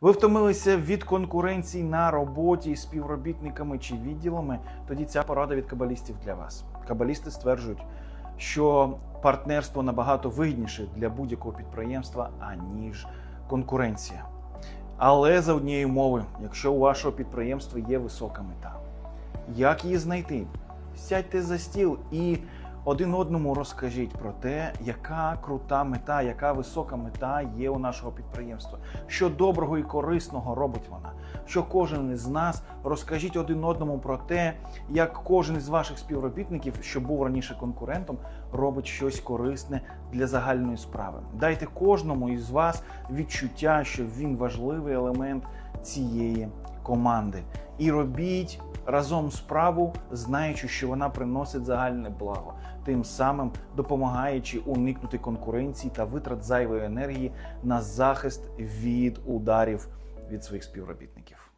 Ви втомилися від конкуренції на роботі з співробітниками чи відділами? Тоді ця порада від кабалістів для вас. Кабалісти стверджують, що партнерство набагато вигідніше для будь-якого підприємства, аніж конкуренція. Але за однієї умови, якщо у вашого підприємства є висока мета. Як її знайти? Сядьте за стіл і один одному розкажіть про те, яка крута мета, яка висока мета є у нашого підприємства, що доброго і корисного робить вона. Що кожен із нас розкажіть один одному про те, як кожен із ваших співробітників, що був раніше конкурентом, робить щось корисне для загальної справи. Дайте кожному із вас відчуття, що він важливий елемент цієї команди. І робіть разом справу, знаючи, що вона приносить загальне благо, тим самим допомагаючи уникнути конкуренції та витрат зайвої енергії на захист від ударів від своїх співробітників.